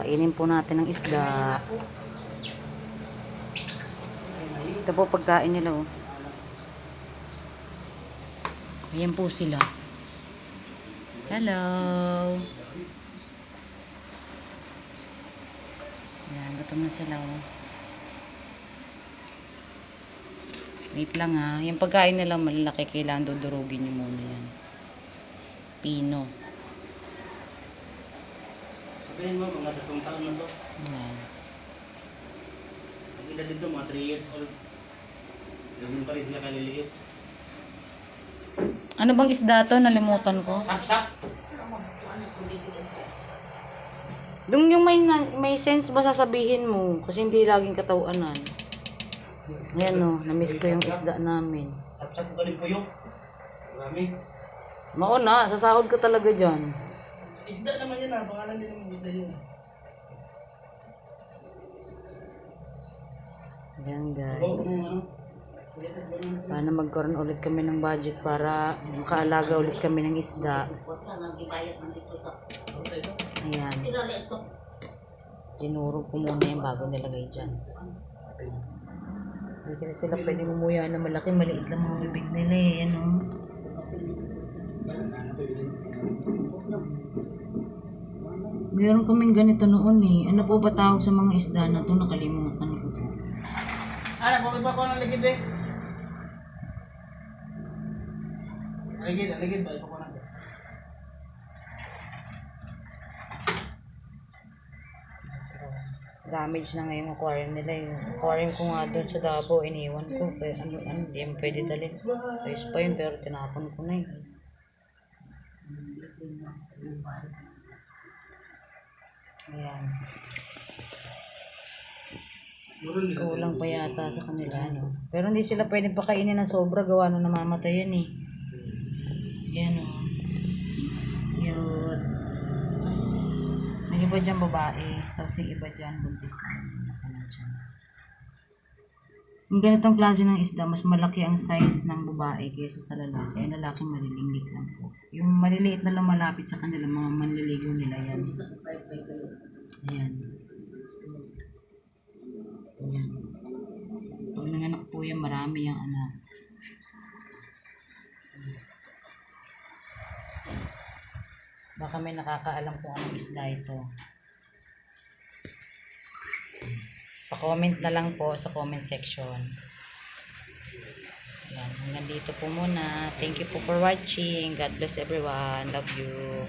Kainin po natin ng isda. Ito po pagkain nila oh. Ayan po sila. Hello. Ayan, gutom na sila oh. Wait lang ha. Yung pagkain nila malalaki, kailangan dudurugin nyo muna yan. Pino. Sabihin mo, mga tatong taon na to. Ayan. Ang edad dito, mga 3 years old. Ganun pa rin sila kaliliit. Ano bang isda to? Nalimutan ko. Sap-sap! Yung, yung may, may sense ba sasabihin mo? Kasi hindi laging katawanan. Ayan o, na-miss ko yung isda namin. Sap-sap ko rin puyok. Marami. Mauna, sasahod ka talaga dyan. Isda naman yan ah. Pangalan din ng isda yun. Ayan guys. na. Sana magkaroon ulit kami ng budget para makaalaga ulit kami ng isda. Ayan. Tinurog ko muna yung bago nilagay dyan. Hindi kasi sila pwede mumuya na malaki, maliit lang mga bibig nila eh. Ano? Meron kaming ganito noon eh. Ano po ba tawag sa mga isda na to? Nakalimutan ko po. Ah, nagpapit ba ako ng ligid eh? Ligid, ligid ba? Ito ko na. damage na nga yung aquarium nila. Yung aquarium ko nga doon sa Davao, iniwan ko. Kaya ano, ano, hindi mo pwede dalhin. Ayos pa yun, pero tinapon ko na yun. Ayan. Kulang pa yata sa kanila, no? Pero hindi sila pwedeng pakainin ng sobra, gawa na namamatay yan eh. Yan, oh. Yun. May iba dyan babae, tapos yung iba dyan buntis na. Yung ganitong klase ng isda, mas malaki ang size ng babae kaysa sa lalaki. Ang lalaki maliliit lang po. Yung maliliit na lumalapit sa kanila, mga manliligaw nila yan. Ayan. Ayan. Pag nanganak po yan, marami yung anak. Baka may nakakaalam kung anong isda ito. Pa-comment na lang po sa comment section. Yan, hanggang dito po muna. Thank you po for watching. God bless everyone. Love you.